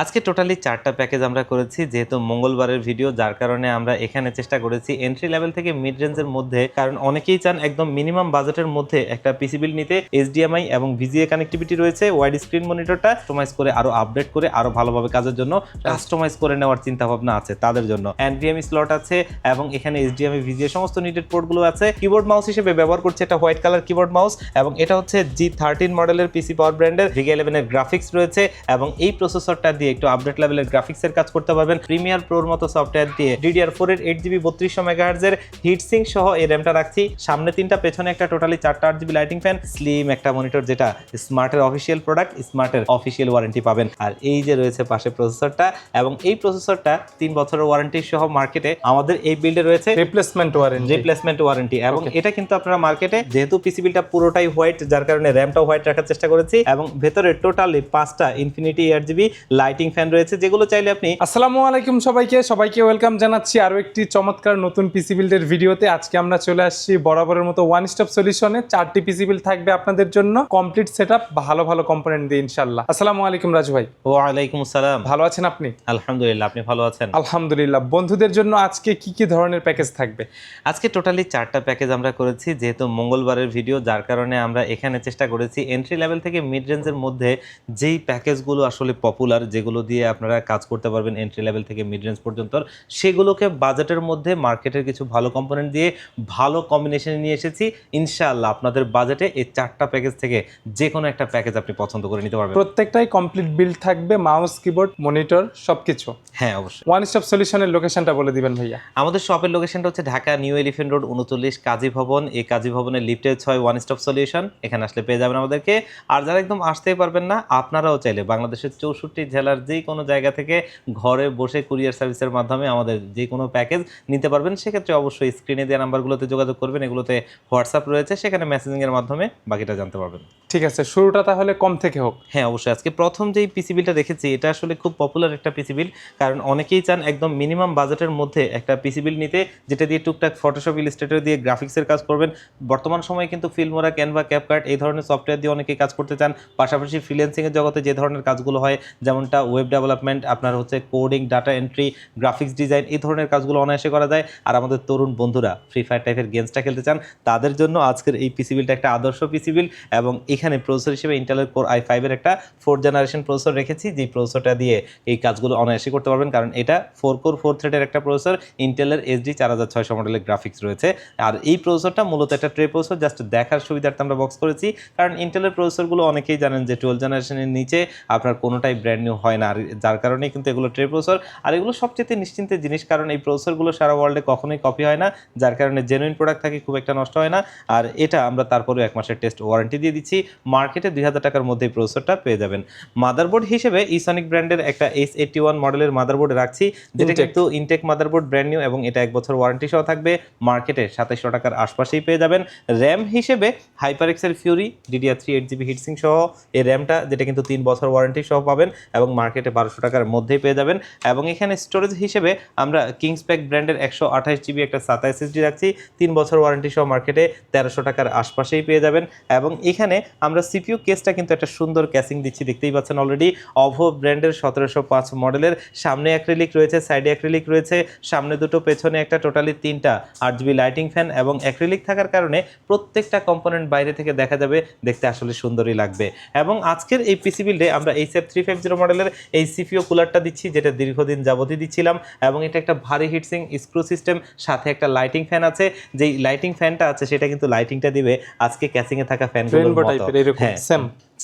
আজকে টোটালি চারটা প্যাকেজ আমরা করেছি, যেহেতু মঙ্গলবারের ভিডিও যার কারণে আমরা এখানে চেষ্টা করেছি এন্ট্রি লেভেল থেকে মিড রেঞ্জের মধ্যে, কারণ অনেকেই চান একদম মিনিমাম বাজেটের মধ্যে একটা পিসি বিল নিতে। এইচডিএমআই এবং ভিজিএ কানেক্টিভিটি রয়েছে ওয়াইড স্ক্রিন মনিটরটা কাস্টমাইজ করে, আরও আপডেট করে, আরও ভালোভাবে কাজের জন্য কাস্টমাইজ করে নেওয়ার চিন্তা ভাবনা আছে তাদের জন্য। এনভিএমই স্লট আছে এবং এখানে এইচডিএমআই ভিজিএ সমস্ত নিডেড পোর্টগুলো আছে। কিবোর্ড মাউস হিসেবে ব্যবহার করছে এটা হোয়াইট কালার কিবোর্ড মাউস এবং এটা হচ্ছে জি থার্টিন মডেলের পিসি পাওয়ার ব্র্যান্ডের ভিগে ইলেভেনের গ্রাফিক্স রয়েছে এবং এই প্রসেসরটা দিয়ে একটু আপডেট লেভেলের গ্রাফিক্সের কাজ করতে পারবেন। প্রিমিয়ার প্রোর মতো সফটওয়্যার দিয়ে ডিডিআর ফোর এর এইট জিবি বত্রিশশো মেগাহার্জের হিটসিং সহ এই র্যামটা রাখছি। সামনে তিনটা পেছনে একটা টোটালি চারটা আট জিবি লাইটিং ফ্যান স্লিম একটা মনিটর যেটা স্মার্টের অফিসিয়াল প্রোডাক্ট স্মার্টের অফিসিয়াল ওয়ারেন্টি পাবেন। আর এই যে রয়েছে পাশে প্রসেসরটা এবং এই প্রসেসরটা তিন বছরের ওয়ারেন্টি সহ মার্কেটে আমাদের এই বিল্ডে রয়েছে রিপ্লেসমেন্ট ওয়ারেন্টি রিপ্লেসমেন্ট ওয়ারেন্টি এবং এটা কিন্তু আপনারা মার্কেটে যেহেতু পিসি বিলটা পুরোটাই হোয়াইট যার কারণে র্যামটাও হোয়াইট রাখার চেষ্টা করেছি এবং ভেতরে টোটালি পাঁচটা infinity air GB lighting fan রয়েছে যেগুলো চাইলে আপনি আসসালামু আলাইকুম সবাইকে সবাইকে ওয়েলকাম জানাচ্ছি আরও একটি চমৎকার নতুন পিসি বিল্ডের ভিডিওতে আজকে আমরা চলে আসছি বরাবরের মতো ওয়ান স্টপ সলিউশনে চারটি পিসি বিল থাকবে আপনাদের জন্য। কমপ্লিট সেটআপ ভালো ভালো কম্পোনেন্ট দিয়ে ইনশাল্লাহ আসসালামু আলাইকুম রাজু ভাই। ওয়ালাইকুম আসসালাম। ভালো আছেন আপনি? আলহামদুলিল্লাহ আপনি ভালো আছেন? আলহামদুলিল্লাহ। বন্ধুদের জন্য আজকে কি কি ধরনের প্যাকেজ থাকবে? আজকে টোটালি চারটা প্যাকেজ আমরা করেছি যেহেতু মঙ্গলবারের ভিডিও যার কারণে আমরা এখানে চেষ্টা করেছি এন্ট্রি লেভেল থেকে মিড রেঞ্জের মধ্যে যেই প্যাকেজগুলো আসলে পপুলার যেগুলো দিয়ে আপনারা কাজ করতে পারবেন এন্ট্রি লেভেল থেকে মিড রেঞ্জ পর্যন্ত সেগুলোকে বাজেটের মধ্যে মার্কেটের কিছু ভালো কম্পোনেন্ট দিয়ে ভালো কম্বিনেশনে নিয়ে এসেছি। ইনশাআল্লাহ আপনাদের বাজেটে এই চারটা প্যাকেজ থেকে যে কোনো একটা প্যাকেজ আপনি পছন্দ করে নিতে পারবেন। প্রত্যেকটাই কমপ্লিট বিল্ড থাকবে মাউস কিবোর্ড মনিটর সবকিছু। হ্যাঁ অবশ্যই। ওয়ান স্টপ সলিউশনের লোকেশনটা বলে দিবেন ভাইয়া। আমাদের শপের লোকেশনটা হচ্ছে ঢাকা নিউ এলিফেন্ট রোড উনচল্লিশ কাজী ভবন। এই কাজী ভবনের লিফটে ছয় ওয়ান স্টপ সলিউশন এখানে আসলে পেয়ে যাবেন আমাদেরকে। আর যারা একদম আসতেই পারবেন না আপনারাও চাইলে বাংলাদেশের চৌষট্টি জেলার যে কোনো জায়গা থেকে ঘরে বসে কুরিয়ার সার্ভিসের মাধ্যমে আমাদের যে কোনো প্যাকেজ নিতে পারবেন সেক্ষেত্রে অবশ্যই স্ক্রিনে দেওয়া নাম্বারগুলোতে যোগাযোগ করবেন এগুলোতে হোয়াটসঅ্যাপ রয়েছে সেখানে মেসেজিংয়ের মাধ্যমে বাকিটা জানতে পারবেন। ঠিক আছে শুরুটা তাহলে কম থেকে হোক। হ্যাঁ অবশ্যই। আজকে প্রথম যেই পিসি বিলটা দেখেছি এটা আসলে খুব পপুলার একটা পিসি বিল কারণ অনেকেই চান একদম মিনিমাম বাজেটের মধ্যে একটা পিসি বিল নিতে যেটা দিয়ে টুকটাক ফটোশপ ইলিস্ট্রেটর দিয়ে গ্রাফিক্সের কাজ করবেন। বর্তমান সময়ে কিন্তু ফিল্মোরা ক্যানভা ক্যাপকার্ট এই ধরনের সফটওয়্যার দিয়ে অনেকেই কাজ করতে চান। পাশাপাশি ফ্রিল্যান্সিংয়ের জগতে যে ধরনের কাজগুলো হয় যেমনটা ওয়েব ডেভেলপমেন্ট আপনার হচ্ছে coding data entry graphics design এই ধরনের কাজগুলো অনায়াসে করা যায়। আর আমাদের তরুণ বন্ধুরা ফ্রি ফায়ার টাইপের গেমসটা খেলতে চান, তাদের জন্য আজকের এই পিসি বিলটা একটা আদর্শ পিসি বিল এবং এখানে প্রসেসর হিসেবে ইন্টেলের কোর আই ফাইভের একটা ফোর জেনারেশন প্রসেসর রেখেছি যে প্রসেসরটা দিয়ে এই কাজগুলো অনায়াসে করতে পারবেন। কারণ এটা ফোর কোর ফোর থ্রেডের একটা প্রসেসর ইন্টেলের এসডি চার হাজার ছয়শো মডেলের গ্রাফিক্স রয়েছে। আর এই প্রসেসরটা মূলত একটা ট্রে প্রসেসর জাস্ট দেখার সুবিধার্থে আমরা বক্স করেছি। কারণ ইন্টেলের প্রসেসরগুলো অনেকেই জানেন যে টুয়েলভ জেনারেশনের নিচে আপনার কোনোটাই ব্র্যান্ড নিউ হয় না। আর যার কারণে কিন্তু এগুলো ট্রে প্রসেসর আর এগুলো সবচেয়ে নিশ্চিন্তের জিনিস কারণ এই প্রসেসরগুলো সারা ওয়ার্ল্ডে কখনোই কপি হয় না যার কারণে জেনুইন প্রোডাক্ট থাকে খুব একটা নষ্ট হয় না। আর এটা আমরা তারপরেও এক মাসের টেস্ট ওয়ারেন্টি দিয়ে দিচ্ছি। মার্কেটে দুই হাজার টাকার মধ্যে এই প্রসেসরটা পেয়ে যাবেন। মাদারবোর্ড হিসেবে ইসনিক ব্র্যান্ডের একটা এস এইটটি ওয়ান মডেলের মাদারবোর্ড রাখছি যেটা কিন্তু ইনটেক মাদারবোর্ড ব্র্যান্ড নিউ এবং এটা এক বছর ওয়ারেন্টি সহ থাকবে। মার্কেটে সাতাইশশো টাকার আশপাশেই পেয়ে যাবেন। র্যাম হিসেবে hyper excel fury DDR three eight GB heatsink সহ এই র্যামটা যেটা কিন্তু তিন বছর ওয়ারেন্টি সহ পাবেন এবং মার্কেটে বারোশো টাকার মধ্যেই পেয়ে যাবেন। এবং এখানে স্টোরেজ হিসেবে আমরা কিংসপ্যাক ব্র্যান্ডের একশো আঠাশ জিবি একটা সাতা এসএসডি রাখছি। তিন বছর ওয়ারেন্টি সহ মার্কেটে তেরোশো টাকার আশপাশেই পেয়ে যাবেন। এবং এখানে আমরা সিপিইউ কেসটা কিন্তু একটা সুন্দর ক্যাসিং দিচ্ছি, দেখতেই পাচ্ছেন অলরেডি অভো ব্র্যান্ডের সতেরোশো পাঁচ মডেলের সামনে অ্যাক্রিলিক রয়েছে সাইডে অ্যাক্রিলিক রয়েছে, সামনে দুটো, পেছনে একটা টোটালি তিনটা আট জিবি লাইটিং ফ্যান এবং অ্যাক্রিলিক থাকার কারণে প্রত্যেকটা কম্পোনেন্ট বাইরে থেকে দেখা যাবে, দেখতে আসলে সুন্দরই লাগবে। এবং আজকের এই পিসি বিল্ডে আমরা এই সেফ থ্রি ফাইভ জিরো মডেলের এই সিপিও কুলারটা দিচ্ছি যেটা দীর্ঘদিন যাবতই দিচ্ছিলাম এবং এটা একটা ভারী হিটসিং স্ক্রু সিস্টেম সাথে একটা লাইটিং ফ্যান আছে। যেই লাইটিং ফ্যানটা আছে সেটা কিন্তু লাইটিংটা দিবে আজকে ক্যাসিংয়ে থাকা ফ্যানগুলোর মতো। হ্যাঁ।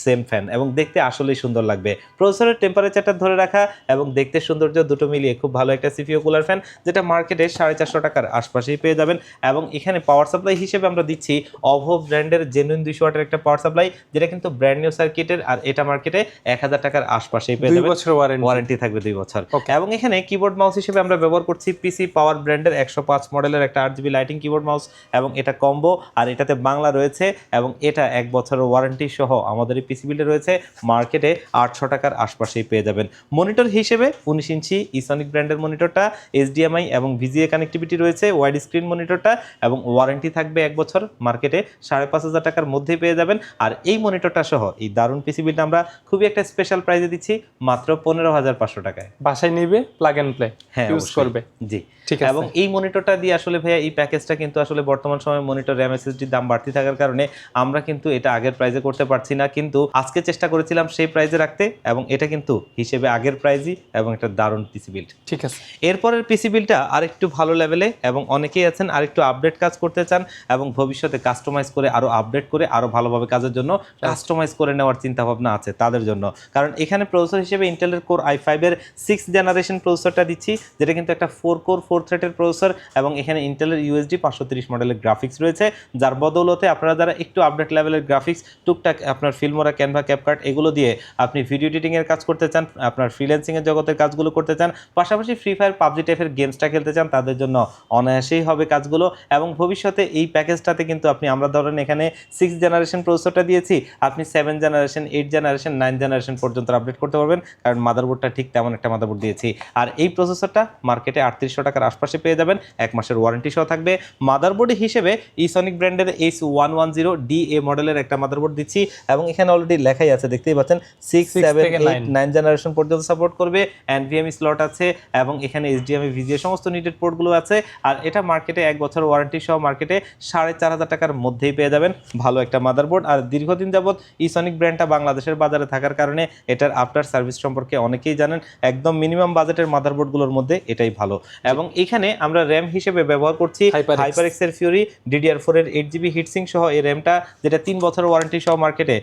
সেম ফ্যান এবং দেখতে আসলেই সুন্দর লাগবে। প্রসেসরের টেম্পারেচারটা ধরে রাখা এবং দেখতে সৌন্দর্য দুটো মিলিয়ে খুব ভালো একটা সিপিও কুলার ফ্যান যেটা মার্কেটে সাড়ে চারশো টাকার আশপাশেই পেয়ে যাবেন এবং এখানে পাওয়ার সাপ্লাই হিসেবে আমরা দিচ্ছি অভো ব্র্যান্ডের জেনুইন দুইশো ওয়াটের একটা পাওয়ার সাপ্লাই যেটা কিন্তু ব্র্যান্ড নিউ সার্কিটের আর এটা মার্কেটে এক হাজার টাকার আশপাশেই পেয়ে দুই যাবেন। বছর ওয়ারেন্টি ওয়ারেন্টি থাকবে দুই বছর। এবং এখানে কিবোর্ড মাউস হিসেবে আমরা ব্যবহার করছি পিসি পাওয়ার ব্র্যান্ডের একশো পাঁচ মডেলের একটা আট জিবি লাইটিং কিবোর্ড মাউস এবং এটা কম্বো আর এটাতে বাংলা রয়েছে এবং এটা এক বছরের ওয়ারেন্টি সহ আমাদের পিসিবিলটা রয়েছে মার্কেটে আটশো টাকার আশপাশেই পেয়ে যাবেন। মনিটর হিসেবে উনিশ ইঞ্চি ইসনিক ব্র্যান্ডের মনিটরটা এইচডিএমআই এবং ভিজিএ কানেক্টিভিটি রয়েছে ওয়াইড স্ক্রিন মনিটরটা এবং ওয়ারেন্টি থাকবে এক বছর। মার্কেটে সাড়ে পাঁচ হাজার টাকার মধ্যেই পেয়ে যাবেন। আর এই মনিটরটা সহ এই দারুণ পিসিবিলটা আমরা খুবই একটা স্পেশাল প্রাইজে দিচ্ছি মাত্র পনেরো হাজার পাঁচশো টাকায়। বাসায় নিবে প্লাগ এন্ড প্লে হ্যাঁ ইউজ করবে। জি। ঠিক আছে। এবং এই মনিটরটা দিয়ে আসলে ভাইয়া এই প্যাকেজটা কিন্তু আসলে বর্তমান সময়ে মনিটর র্যাম এসএসডির দাম বাড়তি থাকার কারণে আমরা কিন্তু এটা আগের প্রাইজে করতে পারছি না কিন্তু আজকে চেষ্টা করেছিলাম সেই প্রাইজে রাখতে এবং এটা কিন্তু হিসেবে আগের প্রাইজই এবং একটা দারুণ পিসি বিল্ড ঠিক আছে। এরপরের পিসি বিলটা আরেকটু ভালো লেভেলে এবং অনেকেই আছেন আরেকটু আপডেট কাজ করতে চান এবং ভবিষ্যতে কাস্টমাইজ করে আরও আপডেট করে আরও ভালোভাবে কাজের জন্য কাস্টমাইজ করে নেওয়ার চিন্তা ভাবনা আছে তাদের জন্য। কারণ এখানে প্রসেসর হিসেবে ইন্টেলের কোর আই ফাইভের সিক্স জেনারেশন প্রসেসরটা দিচ্ছি যেটা কিন্তু একটা ফোর কোর ফোর থ্রেটের প্রসেসর এবং এখানে ইন্টেলের ইউএসডি পাঁচশো তিরিশ মডেলের গ্রাফিক্স রয়েছে যার বদৌলতে আপনারা যারা একটু আপডেট লেভেলের গ্রাফিক্স টুকটাক আপনার ফিল্মোরা ক্যানভা ক্যাপকার্ট এগুলো দিয়ে আপনি ভিডিও এডিটিংয়ের কাজ করতে চান, আপনার ফ্রিল্যান্সিংয়ের জগতের কাজগুলো করতে চান, পাশাপাশি ফ্রি ফায়ার পাবজি টাইপের গেমসটা খেলতে চান, তাদের জন্য অনায়াসেই হবে কাজগুলো। এবং ভবিষ্যতে এই প্যাকেজটাতে কিন্তু আপনি, আমরা ধরেন এখানে সিক্স জেনারেশন প্রসেসরটা দিয়েছি, আপনি seven generation eight generation nine generation পর্যন্ত আপডেট করতে পারবেন, কারণ মাদারবোর্ডটা ঠিক তেমন একটা মাদারবোর্ড দিয়েছি। আর এই প্রসেসরটা মার্কেটে আটত্রিশশো টাকার আশপাশে পেয়ে যাবেন, এক মাসের ওয়ারেন্টি সহ থাকবে। মাদারবোর্ড হিসেবে ইসনিক ব্র্যান্ডের H one one zero D A মডেলের একটা মাদারবোর্ড দিচ্ছি, এবং এখানে অলরেডি লেখাই আছে দেখতেই পাচ্ছেন। Six seven eight nine generation পর্যন্ত সাপোর্ট করবে এনভিএমই স্লট আছে এবং এখানে এইচডিএমআই ভিজিএ সমস্ত নিডেড পোর্টগুলো আছে। আর এটা মার্কেটে এক বছর ওয়ারেন্টি সহ মার্কেটে সাড়ে চার হাজার টাকার মধ্যেই পেয়ে যাবেন। ভালো একটা মাদারবোর্ড আর দীর্ঘদিন যাবৎ ইসনিক ব্র্যান্ডটা বাংলাদেশের বাজারে থাকার কারণে এটার আফটার সার্ভিস সম্পর্কে অনেকেই জানেন একদম মিনিমাম বাজেটের মাদারবোর্ডগুলোর মধ্যে এটাই ভালো। এবং এখানে আমরা র্যাম হিসেবে ব্যবহার করছি। হাইপার এক্সের ফিউরি ডিডিআর ফোর এর এইট জিবি হিটসিং সহ এই র্যামটা যেটা তিন বছর ওয়ারেন্টি সহ মার্কেটে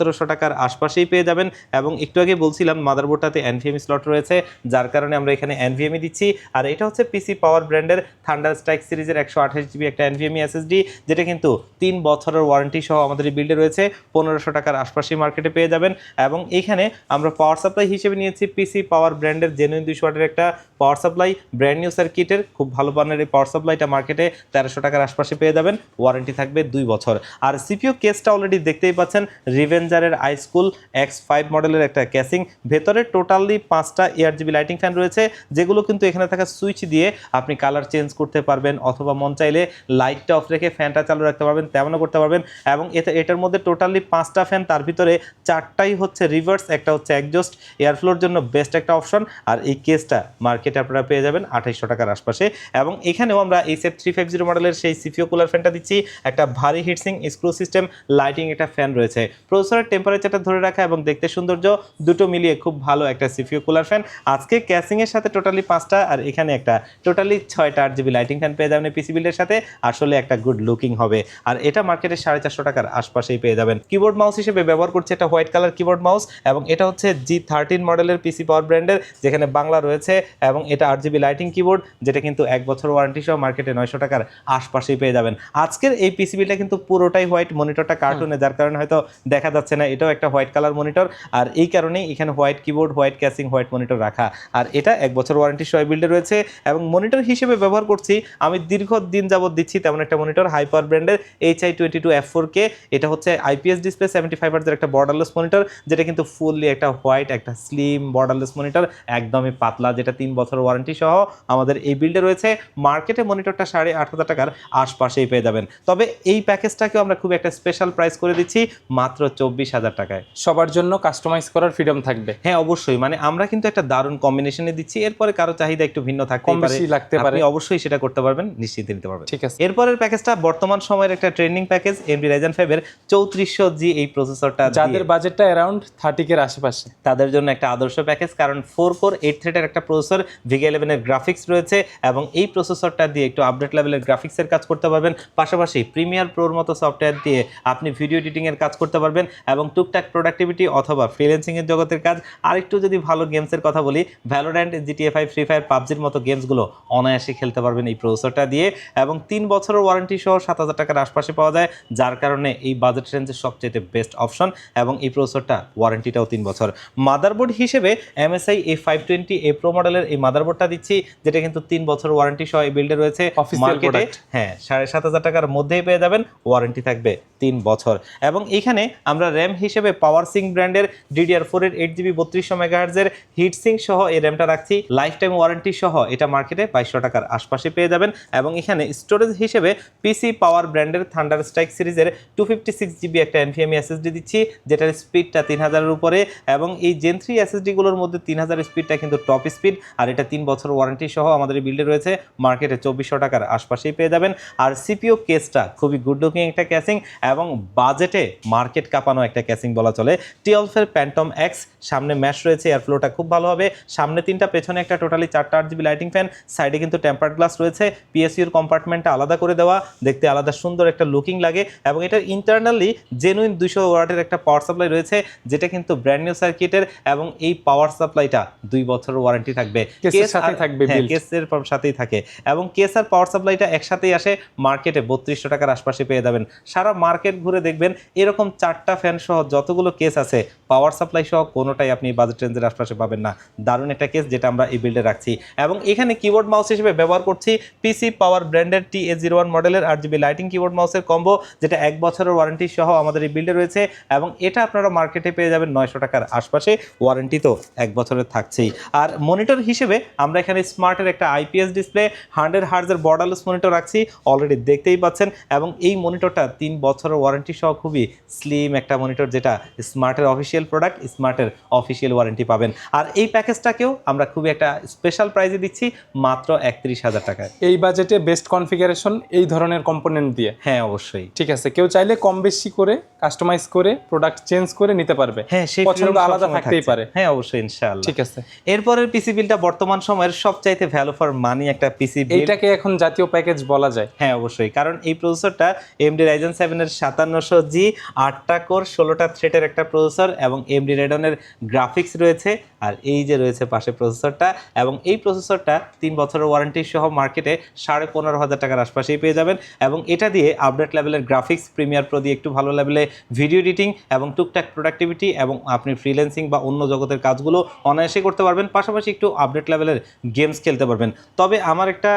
সতেরোশো টাকার আশপাশেই পেয়ে যাবেন। এবং একটু আগে বলছিলাম মাদারবোর্ডটাতে এনভিএমি স্লট রয়েছে, যার কারণে আমরা এখানে এনভিএমই দিচ্ছি। আর এটা হচ্ছে পিসি পাওয়ার ব্র্যান্ডের থান্ডার স্ট্রাইক সিরিজের একশো আঠাশ জিবি একটা এনভিএমি এসএসডি যেটা কিন্তু তিন বছরের ওয়ারেন্টি সহ আমাদের এই বিল্ডে রয়েছে। পনেরোশো টাকার আশপাশেই মার্কেটে পেয়ে যাবেন। এবং এইখানে আমরা পাওয়ার সাপ্লাই হিসেবে নিয়েছি পিসি পাওয়ার ব্র্যান্ডের জেনুইন দুইশো ওয়াটের একটা পাওয়ার সাপ্লাই ব্র্যান্ড নিউ সার্কিটের খুব ভালো মানের এই পাওয়ার সাপ্লাইটা মার্কেটে তেরোশো টাকার আশপাশে পেয়ে যাবেন। ওয়ারেন্টি থাকবে দুই বছর। আর সিপিও কেসটা অলরেডি দেখতেই পাচ্ছেন রিভেঞ্জারের আই স্কুল এক্স ফাইভ মডেলের একটা ক্যাসিং ভেতরে টোটালি পাঁচটা এয়ার জিবি লাইটিং ফ্যান রয়েছে, যেগুলো কিন্তু এখানে থাকা সুইচ দিয়ে আপনি কালার চেঞ্জ করতে পারবেন অথবা মন চাইলে লাইটটা অফ রেখে ফ্যানটা চালু রাখতে পারবেন, তেমনও করতে পারবেন। এবং এতে এটার মধ্যে টোটালি পাঁচটা ফ্যান তার ভিতরে চারটাই হচ্ছে রিভার্স একটা হচ্ছে একজস্ট এয়ারফ্লোর জন্য বেস্ট একটা অপশন আর এই কেসটা মার্কেটে আপনারা পেয়ে যাবেন আঠাইশশো টাকার আশপাশে। এবং এখানেও আমরা এই সেফ থ্রি ফাইভ জিরো মডেলের সেই সিপিও কুলার ফ্যানটা দিচ্ছি। একটা ভারী হিটসিং স্ক্রু সিস্টেম লাইটিং একটা ফ্যান রয়েছে। প্রসেসরের টেম্পারেচারটা ধরে রাখা এবং দেখতে সৌন্দর্য দুটো মিলিয়ে খুব ভালো একটা সিপিও কুলার ফ্যান আজকে ক্যাসিংয়ের সাথে টোটালি পাঁচটা আর এখানে একটা টোটালি ছয়টা আট জিবি লাইটিং ফ্যান পেয়ে যাবেন পিসি বিল্ডের সাথে। আসলে একটা গুড লুকিং হবে। আর এটা মার্কেটে সাড়ে চারশো টাকার আশপাশেই পেয়ে যাবেন। কিবোর্ড মাউস হিসেবে ব্যবহার করছে একটা হোয়াইট কালার কিবোর্ড মাউস এবং এটা হচ্ছে জি থার্টিন মডেলের পিসি পাওয়ার ব্র্যান্ডের যেখানে বাংলা রয়েছে এবং এটা আট জিবি লাইটিং কিবোর্ড যেটা কিন্তু এক বছর ওয়ারেন্টি সহ মার্কেটে নয়শো টাকার আশপাশেই পেয়ে যাবেন। আজকের এই পিসি বিলটা কিন্তু পুরোটাই হোয়াইট মনিটরটা কার্টুনে যার কারণে হয়তো দেখা না, এটাও একটা হোয়াইট কালার মনিটর। আর এই কারণেই এখানে white keyboard, white casing white monitor রাখা। আর এটা এক বছর ওয়ারেন্টি সহ বিল্ডে রয়েছে এবং মনিটর হিসেবে ব্যবহার করছি। আমি দীর্ঘ দিন যাবত দিচ্ছি তেমন একটা মনিটর হাইপার ব্র্যান্ডের H I twenty two F four K এটা হচ্ছে আইপিএস ডিসপ্লে সেভেন্টি ফাইভ হার্জের একটা বর্ডারলেস মনিটর যেটা কিন্তু ফুললি একটা হোয়াইট একটা স্লিম বর্ডারলেস মনিটর একদমই পাতলা, যেটা তিন বছর ওয়ারেন্টি সহ আমাদের এই বিল্ডে রয়েছে। মার্কেটে মনিটরটা সাড়ে আট হাজার টাকার আশপাশেই পেয়ে যাবেন। তবে এই প্যাকেজটাকেও আমরা খুব একটা স্পেশাল প্রাইস করে দিচ্ছি, মাত্র চব্বিশ হাজার টাকায়। সবার জন্য কাস্টমাইজ করার ফ্রিডম থাকবে। হ্যাঁ অবশ্যই। মানে আমরা কিন্তু একটা দারুণ কম্বিনেশনে দিচ্ছি। এরপরে কারও চাহিদা একটু ভিন্ন থাকতে পারে। লাগতে পারে। অবশ্যই সেটা করতে পারবেন নিশ্চিন্তে নিতে পারবেন। ঠিক আছে। এরপরের প্যাকেজটা বর্তমান সময়ের একটা ট্রেন্ডিং প্যাকেজ এমডি রাইজেন ফাইভের চৌত্রিশশো জি এই প্রসেসরটা যাদের বাজেটটা অ্যারাউন্ড থার্টি কের আশেপাশে। তাদের জন্য একটা আদর্শ প্যাকেজ কারণ ফোর কোর এইট থ্রেডের একটা প্রসেসর ভিগে ইলেভেনের গ্রাফিক্স রয়েছে এবং এই প্রসেসরটা দিয়ে একটু আপডেট লেভেলের গ্রাফিক্সের কাজ করতে পারবেন। পাশাপাশি প্রিমিয়ার প্রোর মতো সফটওয়্যার দিয়ে আপনি ভিডিও এডিটিংয়ের কাজ করতে পারবেন। এবং টুকটাক প্রোডাক্টিভিটি অথবা ফ্রিল্যান্সিংয়ের জগতের কাজ। আরেকটু যদি ভালো গেমসের কথা বলি Valorant GTA five Free Fire পাবজির মতো গেমসগুলো অনায়াসে খেলতে পারবেন এই প্রসেসরটা দিয়ে এবং তিন বছরের ওয়ারেন্টি সহ সাত হাজার টাকার আশপাশে পাওয়া যায় যার কারণে এই বাজেট রেঞ্জের সবচেয়ে বেস্ট অপশন এবং এই প্রসেসরটা ওয়ারেন্টিটাও তিন বছর। মাদারবোর্ড হিসেবে MSI A five twenty A pro মডেলের এই মাদারবোর্ডটা দিচ্ছি যেটা কিন্তু তিন বছর ওয়ারেন্টি সহ এই বিল্ডে রয়েছে। মার্কেটে হ্যাঁ সাড়ে সাত হাজার টাকার মধ্যেই পেয়ে যাবেন ওয়ারেন্টি থাকবে তিন বছর। এবং এখানে আমরা র্যাম হিসেবে পাওয়ার সিং ব্র্যান্ডের ডিডিআর ফোর এর এইট জিবি বত্রিশশো মেগাহার্জের হিট সিং সহ এই র্যামটা রাখছি। লাইফ টাইম ওয়ারেন্টি সহ এটা মার্কেটে বাইশশো টাকার আশপাশে পেয়ে যাবেন এবং এখানে স্টোরেজ হিসেবে পিসি পাওয়ার ব্র্যান্ডের থান্ডার স্ট্রাইক সিরিজের টু ফিফটি সিক্স জিবি একটা এনভিএমই এসএসডি দিচ্ছি, যেটার স্পিডটা তিন হাজারের উপরে এবং এই জেন থ্রি এসএসডিগুলোর মধ্যে তিন হাজার স্পিডটা কিন্তু টপ স্পিড আর এটা তিন বছর ওয়ারেন্টি সহ আমাদের বিল্ডে রয়েছে মার্কেটে চব্বিশশো টাকার আশপাশেই পেয়ে যাবেন। আর সিপিও কেসটা খুবই গুড লুকিং একটা ক্যাসিং এবং বাজেটে মার্কেট কাঁপানো একটা ক্যাসিং বলা চলে। টিএলফের প্যান্টম এক্স সামনে ম্যাশ রয়েছে এয়ারফ্লোটা খুব ভালো হবে। সামনে তিনটা পেছনে একটা টোটালি চারটা আট জিবি লাইটিং ফ্যান সাইডে কিন্তু টেম্পার্ড গ্লাস রয়েছে। পিএসইউর কম্পার্টমেন্টটা আলাদা করে দেওয়া দেখতে আলাদা সুন্দর একটা লুকিং লাগে এবং এটার ইন্টারনালি জেনুইন দুশো ওয়াটের একটা পাওয়ার সাপ্লাই রয়েছে যেটা কিন্তু ব্র্যান্ড নিউ সার্কিটের এবং এই পাওয়ার সাপ্লাইটা দুই বছরের ওয়ারেন্টি থাকবে। কেস থাকবে হ্যাঁ, কেসের সাথেই থাকে এবং কেস আর পাওয়ার সাপ্লাইটা একসাথেই আসে মার্কেটে বত্রিশশো টাকার আশপাশে পেয়ে যাবেন। সারা মার্কেট ঘুরে দেখবেন এরকম চারটা ফ্যান সহ যতগুলো কেস আছে পাওয়ার সাপ্লাই সহ কোনোটাই আপনি বাজেট রেঞ্জের আশপাশে পাবেন না। দারুণ একটা কেস যেটা আমরা এই বিল্ডে রাখছি। এবং এখানে কিবোর্ড মাউস হিসেবে ব্যবহার করছি পিসি পাওয়ার ব্র্যান্ডের টি এ জিরো ওয়ান মডেলের আট জিবি লাইটিং কিবোর্ড মাউসের কম্বো যেটা এক বছরের ওয়ারেন্টি সহ আমাদের এই বিল্ডে রয়েছে। এবং এটা আপনারা মার্কেটে পেয়ে যাবেন নয়শো টাকার আশপাশে। ওয়ারেন্টি তো এক বছরের থাকছেই। আর মনিটর হিসেবে আমরা এখানে স্মার্টের একটা আইপিএস ডিসপ্লে হান্ড্রেড হার্জের বর্ডারলেস মনিটর রাখছি। অলরেডি দেখতেই পাচ্ছেন। এবং এই মনিটরটা তিন বছরের ওয়ারেন্টি সহ খুবই স্লিম একটা মনিটর যেটা স্মার্টের অফিসিয়াল প্রোডাক্ট স্মার্টের অফিসিয়াল ওয়ারেন্টি পাবেন। আর এই প্যাকেজটাকেও আমরা খুবই একটা স্পেশাল প্রাইজে দিচ্ছি মাত্র একত্রিশ হাজার টাকায়। এই বাজেটে বেস্ট কনফিগারেশন এই ধরনের কম্পোনেন্ট দিয়ে। হ্যাঁ অবশ্যই। ঠিক আছে কেউ চাইলে কম বেশি করে কাস্টমাইজ করে প্রোডাক্ট চেঞ্জ করে নিতে পারবে। হ্যাঁ সেই পছন্দ আলাদা থাকতেই পারে। হ্যাঁ অবশ্যই ইনশাআল্লাহ। ঠিক আছে। এরপরের পিসি বিলটা বর্তমান সময়ের সবচাইতে ভ্যালু ফর মানি একটা পিসি বিল এইটাকে এখন জাতীয় প্যাকেজ বলা যায়। হ্যাঁ অবশ্যই। কারণ এই প্রসেসরটা এমডি রাইজেন সেভেনের সাতান্নশো জি আটটা কোর ষোলোটা থ্রেটের একটা প্রসেসর এবং এমডি রেডনের গ্রাফিক্স রয়েছে, আর এই যে রয়েছে পাশে প্রসেসরটা, এবং এই প্রসেসরটা তিন বছরের ওয়ারেন্টি সহ মার্কেটে সাড়ে পনেরো হাজার টাকার আশপাশেই পেয়ে যাবেন, এবং এটা দিয়ে আপডেট লেভেলের গ্রাফিক্স প্রিমিয়ার প্রো দিয়ে একটু ভালো লেভেলে ভিডিও এডিটিং এবং টুকটাক প্রোডাক্টিভিটি এবং আপনি ফ্রিল্যান্সিং বা অন্য জগতের কাজগুলো অনায়াসে করতে পারবেন, পাশাপাশি একটু আপডেট লেভেলের গেমস খেলতে পারবেন। তবে আমার একটা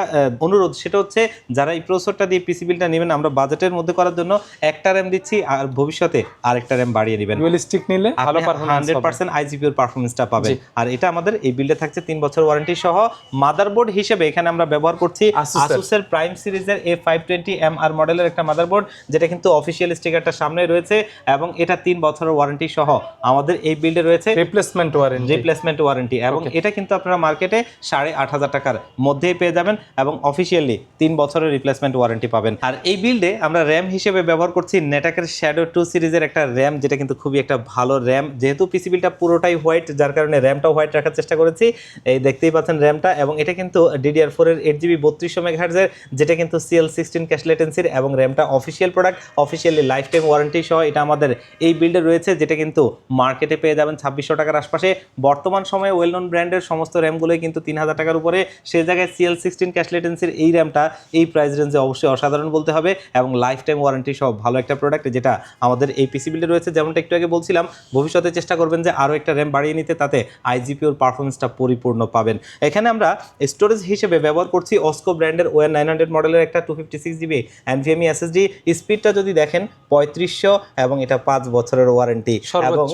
অনুরোধ সেটা হচ্ছে, যারা এই প্রসেসরটা দিয়ে পিসি বিলটা নেবেন, আমরা বাজেটের মধ্যে করার জন্য একটা র্যাম দিচ্ছি, আর ভবিষ্যতে আরেকটা র্যাম বাড়িয়ে দিবেন। ডুয়েল স্টিক নিলে ভালো পারফরম্যান্স হান্ড্রেড পার্সেন্ট আইজিপিওর পারফরমেন্সটা পাবেন। আর এটা আমাদের এই বিল্ডে থাকছে তিন বছর ওয়ারেন্টি সহ মাদারবোর্ড হিসেবে এখানে আমরা ব্যবহার করছি Asus এর। প্রাইম সিরিজের A five twenty M R মডেলের একটা মাদারবোর্ড যেটা কিন্তু অফিসিয়াল স্টিকারটা সামনে রয়েছে এবং এটা তিন বছরের ওয়ারেন্টি সহ আমাদের এই বিল্ডে রয়েছে রিপ্লেসমেন্ট ওয়ারেন্টি রিপ্লেসমেন্ট ওয়ারেন্টি এবং এটা কিন্তু আপনারা মার্কেটে সাড়ে আট হাজার টাকার মধ্যেই পেয়ে যাবেন এবং অফিসিয়ালি তিন বছরের রিপ্লেসমেন্ট ওয়ারেন্টি পাবেন। আর এই বিল্ডে আমরা র্যাম হিসেবে ব্যবহার করছি নেটাকের শ্যাডো টু সিরিজের একটা র্যাম যেটা কিন্তু খুবই একটা ভালো র্যাম। যেহেতু পিসি বিলটা পুরোটাই হোয়াইট যার কারণে র্যামটাও হোয়াইট রাখার চেষ্টা করেছি। এই দেখতেই পাচ্ছেন র্যামটা এবং এটা কিন্তু ডিডিআর ফোরের এইট জিবি বত্রিশশো মেগাহার্জের যেটা কিন্তু সিএল সিক্সটিন ক্যাশ লেটেন্সির এবং র্যামটা official product officially lifetime warranty সহ এটা আমাদের এই বিল্ডে রয়েছে, যেটা কিন্তু মার্কেটে পেয়ে যাবেন ছাব্বিশশো টাকার আশপাশে। বর্তমান সময়ে ওয়েল নোন ব্র্যান্ডের সমস্ত র্যামগুলোই কিন্তু তিন হাজার টাকার উপরে। সে জায়গায় সিএল সিক্সটিন ক্যাশ লেটেন্সির এই র্যামটা এই প্রাইস রেঞ্জে অবশ্যই অসাধারণ বলতে হবে এবং লাইফ টাইম ওয়ারেন্টি সহ ভালো একটা প্রোডাক্ট যেটা আমাদের এই পিসি বিল্ডে রয়েছে যেমনটা একটু আগে বলছিলাম ভবিষ্যতে চেষ্টা করবেন যে আরও একটা র্যাম বাড়িয়ে নিতে তাতে আইজিপিওর পারফরমেন্সটা পরিপূর্ণ পাবেন। এখানে আমরা স্টোরেজ হিসেবে ব্যবহার করছি অস্কো ব্র্যান্ডের ওয়ান নাইন হান্ড্রেড মডেলের একটা two fifty six GB NVMe SSD স্পিডটা যদি দেখেন পঁয়ত্রিশশো এবং এটা পাঁচ বছরের ওয়ারেন্টি এবং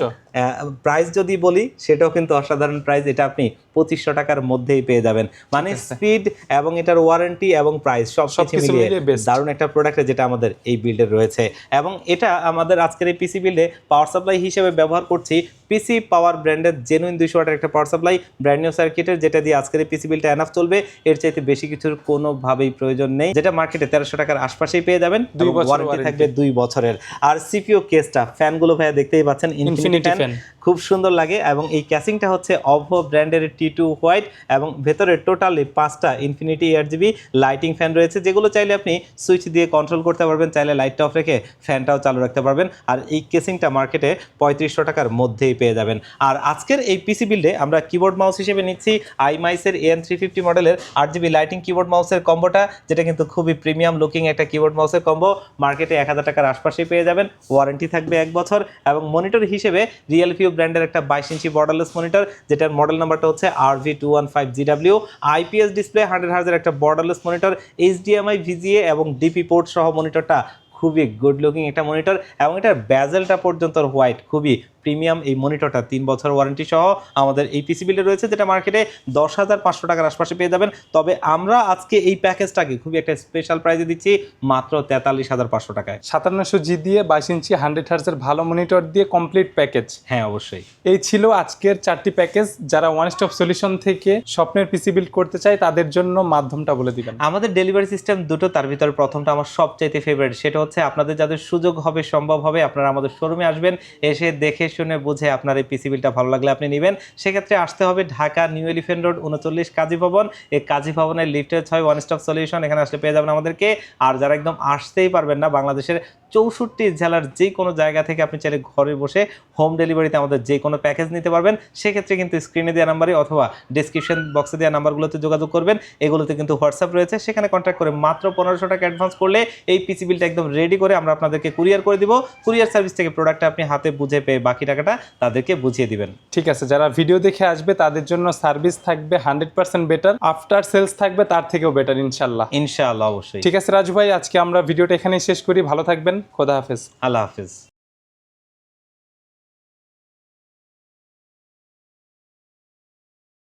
প্রাইস যদি বলি সেটাও কিন্তু অসাধারণ প্রাইস এটা আপনি পঁচিশশো টাকার মধ্যেই পেয়ে যাবেন। মানে স্পিড এবং এটার ওয়ারেন্টি এবং প্রাইস সব কিছু মিলিয়ে দারুণ একটা প্রোডাক্ট যেটা আমাদের এই বিল্ডে রয়েছে। এবং এটা আমাদের আজকের এই পিসি বিল্ডে পাওয়ার সাপ্লাই হিসেবে ব্যবহার করছি পিসি পাওয়ার ব্র্যান্ডের জেনুইন দুইশো ওয়াটের একটা পাওয়ার সাপ্লাই ব্র্যান্ড নিউ সার্কিটের যেটা দিয়ে আজকের এই পিসি বিলটা এনাফ চলবে। এর চাইতে বেশি কিছুর কোনোভাবেই প্রয়োজন নেই। যেটা মার্কেটে তেরোশো টাকার আশপাশেই পেয়ে যাবেন। দুই বছর ওয়ারেন্টি থাকবে দুই বছরের। আর সিপিও কেসটা ফ্যানগুলো ভাইয়া দেখতেই পাচ্ছেন ইনফিনিটি ফ্যান খুব সুন্দর লাগে এবং এই ক্যাসিংটা হচ্ছে অভো ব্র্যান্ডের টি টু হোয়াইট এবং ভেতরে টোটালি পাঁচটা infinity air GB lighting fan রয়েছে, যেগুলো চাইলে আপনি সুইচ দিয়ে কন্ট্রোল করতে পারবেন, চাইলে লাইটটা অফ রেখে ফ্যানটাও চালু রাখতে পারবেন আর এই কেসিংটা মার্কেটে পঁয়ত্রিশশো টাকার মধ্যেই পেয়ে যাবেন। আর আজকের এই পিসি বিল্ডে আমরা কিবোর্ড মাউস হিসেবে নিচ্ছি আইমাইসের এন থ্রি ফিফটি মডেলের আট জিবি লাইটিং কিবোর্ড মাউসের কম্বোটা যেটা কিন্তু খুবই প্রিমিয়াম লুকিং একটা কিবোর্ড মাউসের কম্বো মার্কেটে এক হাজার টাকার আশপাশেই পেয়ে যাবেন ওয়ারেন্টি থাকবে এক বছর এবং মনিটর হিসেবে রিয়েল ব্র্যান্ডের একটা বাইশ ইঞ্চি বর্ডারলেস মনিটর যেটার মডেল নাম্বারটা হচ্ছে R V two one five GW IPS display hundred হার্জের একটা বর্ডারলেস মনিটর এইচডিএমআই ভিজিএ এবং ডিপি পোর্ট সহ মনিটরটা খুবই গুড লুকিং একটা মনিটর এবং এটার ব্যাজেলটা পর্যন্ত হোয়াইট খুবই প্রিমিয়াম এই মনিটরটা তিন বছর ওয়ারেন্টি সহ আমাদের এই পিসি বিলে রয়েছে যেটা মার্কেটে দশ হাজার পাঁচশো টাকার আশপাশে পেয়ে যাবেন। তবে আমরা আজকে এই প্যাকেজটাকে খুবই একটা স্পেশাল প্রাইজে দিচ্ছি মাত্র তেতাল্লিশ হাজার পাঁচশো টাকায়। সাতান্নশো জি দিয়ে বাইশ ইঞ্চি হান্ড্রেড হার্সের ভালো মনিটর দিয়ে কমপ্লিট প্যাকেজ হ্যাঁ অবশ্যই। এই ছিল আজকের চারটি প্যাকেজ যারা ওয়ান স্টপ সলিউশন থেকে স্বপ্নের পিসি বিল্ড করতে চায় তাদের জন্য মাধ্যমটা বলে দিবেন। আমাদের ডেলিভারি সিস্টেম দুটো তার ভিতরে প্রথমটা আমার সবচাইতে ফেভারিট সেটা হচ্ছে আপনাদের যাদের সুযোগ হবে সম্ভব হবে আপনারা আমাদের শোরুমে আসবেন এসে দেখে শুনে বুঝে আপনার এই পিসি বিলটা ভালো লাগলে আপনি নেবেন। সেক্ষেত্রে আসতে হবে ঢাকা নিউ এলিফেন্ট রোড উনচল্লিশ কাজী ভবন। এই কাজী ভবনের লিফটের ছয় ওয়ান স্টপ সলিউশন এখানে আসলে পেয়ে যাবেন আমাদেরকে। আর যারা একদম আসতেই পারবেন না বাংলাদেশের চৌষট্টি জেলার যে কোনো জায়গা থেকে আপনি চাইলে ঘরে বসে হোম ডেলিভারিতে আমাদের যে কোনো প্যাকেজ নিতে পারবেন। সেক্ষেত্রে কিন্তু স্ক্রিনে দেওয়া নাম্বারে অথবা ডিসক্রিপশন বক্সে দেওয়া নাম্বারগুলোতে যোগাযোগ করবেন। এগুলোতে কিন্তু হোয়াটসঅ্যাপ রয়েছে। সেখানে কন্ট্যাক্ট করে মাত্র পনেরোশো টাকা অ্যাডভান্স করলে এই পিসি বিলটা একদম রেডি করে আমরা আপনাদেরকে কুরিয়ার করে দিব। কুরিয়ার সার্ভিস থেকে প্রোডাক্টটা আপনি হাতে বুঝে পেয়ে বাকি টাকাটা তাদেরকে বুঝিয়ে দিবেন। ঠিক আছে যারা ভিডিও দেখে আসবে তাদের জন্য সার্ভিস থাকবে hundred percent better after sales থাকবে তার থেকেও বেটার ইনশাল্লাহ ইনশাল্লাহ অবশ্যই। ঠিক আছে রাজু ভাই আজকে আমরা ভিডিওটা এখানেই শেষ করি। ভালো থাকবেন। খোদা হাফেজ। আল্লাহ হাফিজ।